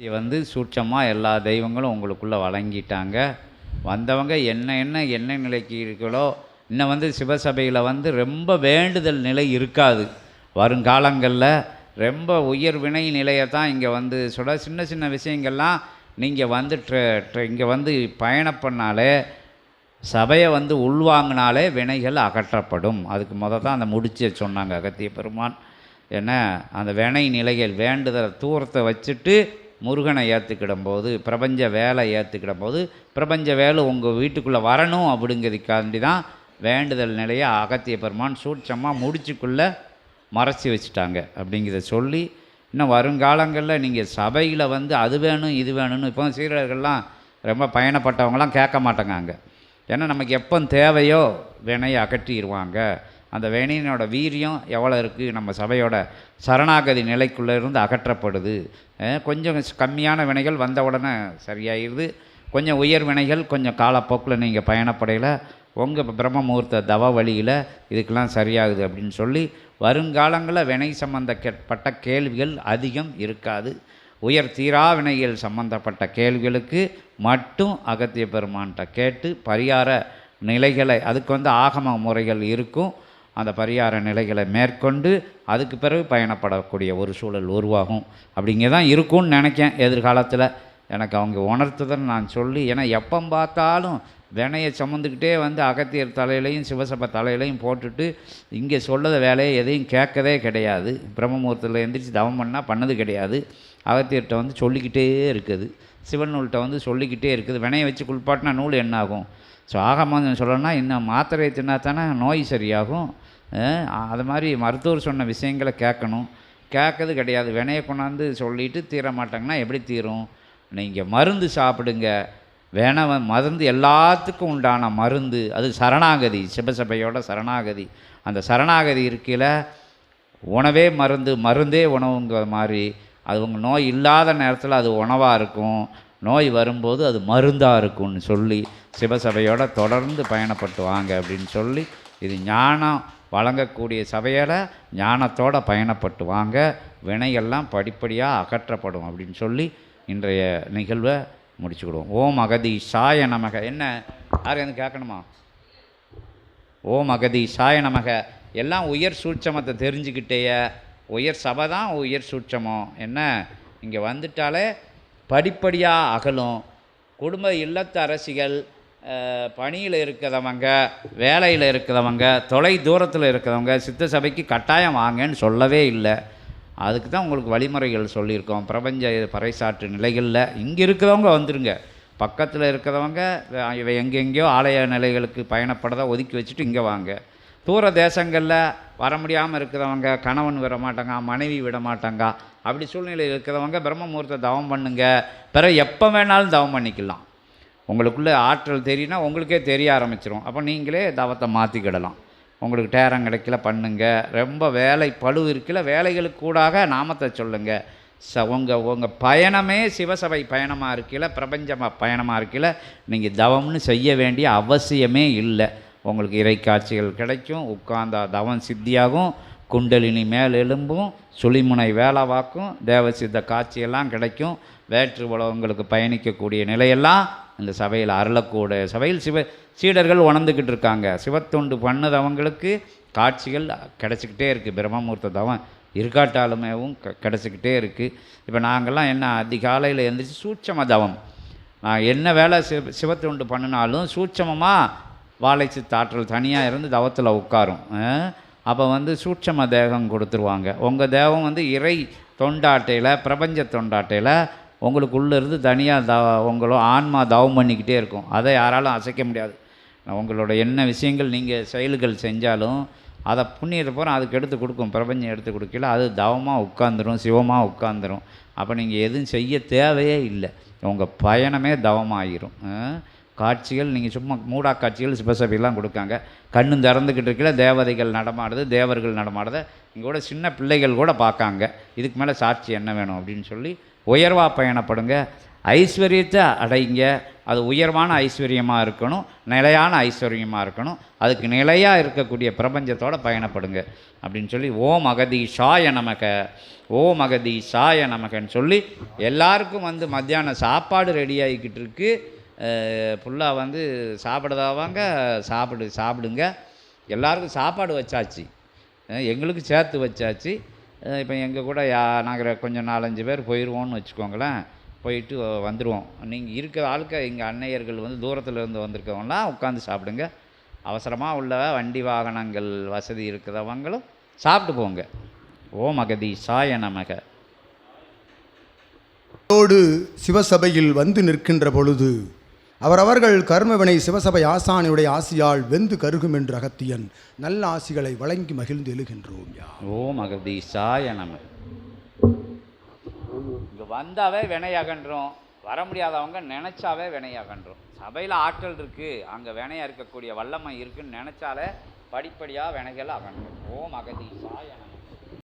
இது வந்து சூட்சமாக எல்லா தெய்வங்களும் உங்களுக்குள்ளே வழங்கிட்டாங்க. வந்தவங்க என்ன என்ன என்ன நிலைக்கு இருக்கோ இன்னும் வந்து சிவசபையில் வந்து ரொம்ப வேண்டுதல் நிலை இருக்காது. வருங்காலங்களில் ரொம்ப உயர் வினை நிலையை தான் இங்கே வந்து சொல்ல சின்ன சின்ன விஷயங்கள்லாம் நீங்கள் வந்து இங்கே வந்து பயணம் பண்ணாலே சபையை வந்து உள்வாங்கினாலே வினைகள் அகற்றப்படும். அதுக்கு முத தான் அந்த முடிச்சு சொன்னாங்க அகத்திய பெருமான். என்ன? அந்த வினை நிலைகள் வேண்டுதல் தூரத்தை வச்சுட்டு முருகனை ஏற்றுக்கிடும் போது பிரபஞ்ச வேலை ஏற்றுக்கிடும் போது பிரபஞ்ச வேலை உங்கள் வீட்டுக்குள்ளே வரணும் அப்படிங்கிறதுக்காண்டி தான் வேண்டுதல் நிலையை அகத்திய பெருமான் சூட்சமாக முடிச்சுக்குள்ளே மறைச்சி வச்சுட்டாங்க அப்படிங்கிறத சொல்லி இன்னும் வருங்காலங்களில் நீங்கள் சபையில் வந்து அது வேணும் இது வேணும்னு இப்போ சீரர்கள்லாம் ரொம்ப பயணப்பட்டவங்களாம் கேட்க மாட்டேங்காங்க ஏன்னா நமக்கு எப்போ தேவையோ வினையை அகற்றிடுவாங்க அந்த வினையினோட வீரியம் எவ்வளோ இருக்குது நம்ம சபையோட சரணாகதி நிலைக்குள்ளே இருந்து அகற்றப்படுது. கொஞ்சம் கம்மியான வினைகள் வந்த உடனே சரியாயிடுது கொஞ்சம் உயர் வினைகள் கொஞ்சம் காலப்போக்கில் நீங்கள் பயணப்படையில் உங்கள் பிரம்ம முகூர்த்த தவ வழியில் இதுக்கெல்லாம் சரியாகுது அப்படின்னு சொல்லி வருங்காலங்களில் வினை சம்பந்தப்பட்ட கேள்விகள் அதிகம் இருக்காது. உயர் தீரா வினைகள் சம்பந்தப்பட்ட கேள்விகளுக்கு மட்டும் அகத்திய பெருமான்கிட்ட கேட்டு பரிகார நிலைகளை அதுக்கு வந்து ஆகம முறைகள் இருக்கும். அந்த பரிகார நிலைகளை மேற்கொண்டு அதுக்கு பிறகு பயணப்படக்கூடிய ஒரு சூழல் உருவாகும். அப்படிங்க தான் இருக்கும்னு நினைக்கேன் எதிர்காலத்தில். எனக்கு அவங்க உணர்த்துதல் நான் சொல்லி ஏன்னா எப்போ பார்த்தாலும் வினையை சுமந்துக்கிட்டே வந்து அகத்தியர் தலையிலையும் சிவசபை தலையிலையும் போட்டுட்டு இங்கே சொல்லத வேலையை எதையும் கேட்கதே கிடையாது. பிரம்மமூர்த்தத்தில் எந்திரிச்சு தவம் பண்ணால் பண்ணது கிடையாது. அகத்தியர்கிட்ட வந்து சொல்லிக்கிட்டே இருக்குது. சிவன் நூல்கிட்ட வந்து சொல்லிக்கிட்டே இருக்குது. வினையை வச்சு குளிப்பாட்டினா நூல் என்னாகும்? ஸோ ஆகமாக சொல்லணும்னா இன்னும் மாத்திரையை தின்னா தானே நோய் சரியாகும். அது மாதிரி மருத்துவர் சொன்ன விஷயங்களை கேட்கணும். கேட்கறது கிடையாது. வினையை கொண்டாந்து சொல்லிட்டு தீர மாட்டாங்கன்னா எப்படி தீரும்? நீங்கள் மருந்து சாப்பிடுங்க. வேணவன் மருந்து எல்லாத்துக்கும் உண்டான மருந்து. அது சரணாகதி சிவசபையோட சரணாகதி. அந்த சரணாகதி இருக்கையில் உணவே மருந்து மருந்தே உணவுங்கிற மாதிரி. அது உங்கள் நோய் இல்லாத நேரத்தில் அது உணவாக இருக்கும். நோய் வரும்போது அது மருந்தாக இருக்கும்னு சொல்லி சிவசபையோட தொடர்ந்து பயணப்பட்டு வாங்க அப்படின்னு சொல்லி இது ஞானம் வழங்கக்கூடிய சபையில் ஞானத்தோட பயணப்பட்டு வாங்க வினையெல்லாம் படிப்படியாக அகற்றப்படும் அப்படின்னு சொல்லி இன்றைய நிகழ்வை முடிச்சுக்கிடுவோம். ஓம் அகதி சாய நமக. என்ன? யார் எதுவும் கேட்கணுமா? ஓம் அகதி சாய நமக. எல்லாம் உயர் சூட்சமத்தை தெரிஞ்சுக்கிட்டேய. உயர் சபை தான் உயர் சூட்சமம் என்ன? இங்கே வந்துட்டாலே படிப்படியாக அகலும். குடும்ப இல்லத்து அரசிகள் பணியில் இருக்கிறவங்க வேலையில் இருக்கிறவங்க தொலை தூரத்தில் இருக்கிறவங்க சித்த சபைக்கு கட்டாயம் வாங்கன்னு சொல்லவே இல்லை. அதுக்கு தான் உங்களுக்கு வழிமுறைகள் சொல்லியிருக்கோம். பிரபஞ்ச பறைசாற்று நிலைகளில் இங்கே இருக்கிறவங்க வந்துருங்க. பக்கத்தில் இருக்கிறவங்க இவை எங்கெங்கேயோ ஆலய நிலைகளுக்கு பயணப்படதை ஒதுக்கி வச்சுட்டு இங்கே வாங்க. தூர தேசங்களில் வர முடியாமல் இருக்கிறவங்க கணவன் விட மாட்டாங்க மனைவி விட மாட்டாங்க. அப்படி சூழ்நிலையில் இருக்கிறவங்க பிரம்ம முகூர்த்த தவம் பண்ணுங்க. பிறகு எப்போ வேணாலும் தவம் பண்ணிக்கலாம். உங்களுக்குள்ளே ஆற்றல் தெரியும்னா உங்களுக்கே தெரிய ஆரம்பிச்சிரும். அப்போ நீங்களே தவத்தை மாற்றிக்கிடலாம் உங்களுக்கு டேரம் கிடைக்கல பண்ணுங்க. ரொம்ப வேலை பழு இருக்கல வேலைகளுக்கு கூடாக நாமத்தை சொல்லுங்கள் ச உங்கள் உங்கள் பயணமே சிவசபை பயணமாக இருக்கல பிரபஞ்சமாக பயணமாக இருக்கல நீங்கள் தவம்னு செய்ய வேண்டிய அவசியமே இல்லை. உங்களுக்கு இறை காட்சிகள் கிடைக்கும் உட்கார்ந்தா தவம் சித்தியாகும் குண்டலினி மேல் எலும்பும் சுழிமுனை வேலாவாக்கும் தேவசித்த காட்சியெல்லாம் கிடைக்கும் வேற்று உலகங்களுக்கு பயணிக்கக்கூடிய நிலையெல்லாம் இந்த சபையில் அருளக்கூட சபையில் சிவ சீடர்கள் உணர்ந்துக்கிட்டு இருக்காங்க சிவத்தொண்டு பண்ணதவங்களுக்கு காட்சிகள் கிடச்சிக்கிட்டே இருக்குது பிரம்மமூர்த்த தவம் இருக்காட்டாலுமேவும் க கிடச்சிக்கிட்டே இருக்குது இப்போ நாங்கள்லாம் என்ன அதிகாலையில் எழுந்திரிச்சு சூட்சம தவம். நான் என்ன வேலை சிவ சிவத்தொண்டு பண்ணினாலும் சூட்சமமாக வாழைச்சி தாற்றல் தனியாக இருந்து தவத்தில் உட்காரும். அப்போ வந்து சூட்சம தேகம் கொடுத்துருவாங்க. உங்கள் தேவம் வந்து இறை தொண்டாட்டையில் பிரபஞ்ச தொண்டாட்டையில் உங்களுக்குள்ளே இருந்து தனியாக த உங்களோ ஆன்மா தவம் பண்ணிக்கிட்டே இருக்கும். அதை யாராலும் அசைக்க முடியாது. உங்களோட என்ன விஷயங்கள் நீங்கள் செயல்கள் செஞ்சாலும் அதை புண்ணியத்தை பூரா அதுக்கு எடுத்து கொடுக்கும். பிரபஞ்சம் எடுத்து கொடுக்கல. அது தவமாக உட்காந்துரும் சிவமாக உட்காந்துரும் அப்போ நீங்கள் எதுவும் செய்ய தேவையே இல்லை. உங்கள் பயணமே தவமாகிரும் காட்சிகள் நீங்கள் சும்மா மூடா காட்சிகள் சிவசபையெல்லாம் கொடுக்காங்க. கண்ணும் திறந்துக்கிட்டு இருக்கல தேவதைகள் நடமாடுது தேவர்கள் நடமாடுது. இங்கே கூட சின்ன பிள்ளைகள் கூட பார்க்காங்க. இதுக்கு மேலே சாட்சி என்ன வேணும் அப்படின்னு சொல்லி உயர்வாக பயணப்படுங்க. ஐஸ்வர்யத்தை அடைங்க. அது உயர்வான ஐஸ்வர்யமாக இருக்கணும். நிலையான ஐஸ்வர்யமாக இருக்கணும். அதுக்கு நிலையாக இருக்கக்கூடிய பிரபஞ்சத்தோடு பயணப்படுங்க. அப்படின்னு சொல்லி ஓம் அகதீஷாய நமக. ஓம் சாய நமகன்னு சொல்லி எல்லாருக்கும் வந்து மத்தியானம் சாப்பாடு ரெடி ஆகிக்கிட்டு இருக்கு. ஃபுல்லாக வந்து சாப்பிடுதாவாங்க. சாப்பிடு சாப்பிடுங்க. எல்லாருக்கும் சாப்பாடு வச்சாச்சு. எங்களுக்கு சேர்த்து வச்சாச்சு. இப்போ எங்கள் கூட யா நாங்கள் கொஞ்சம் நாலஞ்சு பேர் போயிடுவோம்னு வச்சுக்கோங்களேன். போயிட்டு வந்துடுவோம் நீங்கள் இருக்கிற ஆளுக்க எங்கள் அன்னையர்கள் வந்து தூரத்தில் இருந்து வந்திருக்கவங்களாம் உட்காந்து சாப்பிடுங்க. அவசரமாக உள்ள வண்டி வாகனங்கள் வசதி இருக்கிறவங்களும் சாப்பிட்டு போங்க. ஓ மகதி சாய நமக. ோடு சிவசபையில் வந்து நிற்கின்ற பொழுது அவரவர்கள் கர்மவினை சிவசபை ஆசானியுடைய ஆசியால் வெந்து கருகும் என்று அகத்தியன் நல்ல ஆசிகளை வழங்கி மகிழ்ந்து எழுகின்றோம் யா ஓம் அகதீசாய நம நமக. இங்கே வந்தாவே வினை அகன்றோம் வர முடியாதவங்க நினச்சாவே வினை அகன்றோம் சபையில் ஆற்றல் இருக்குது அங்கே வினையாக இருக்கக்கூடிய வல்லமை இருக்குன்னு நினச்சாலே படிப்படியாக வினைகள் அகன்றும். ஓம் அகதீசாய நம